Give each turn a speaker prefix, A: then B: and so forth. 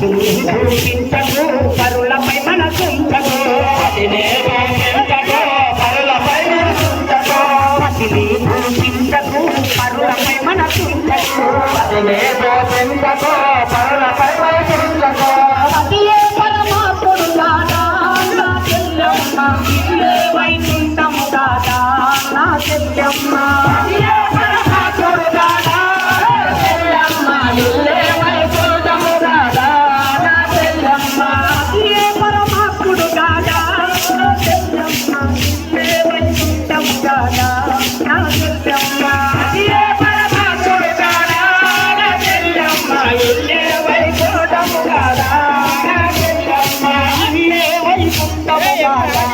A: చూపించకు పరులపై మనసుంచకు పరులపై మనసుంచకు పసిని చూపించకు పరులపై మనసుంచకు పసినే చూపించకు పరులపై మనసుంచకు పసియే పరమాత్ముడు దాదా నా చెల్లమ్మ వైకుంఠము దాదా నా చెల్లమ్మ. Kalau.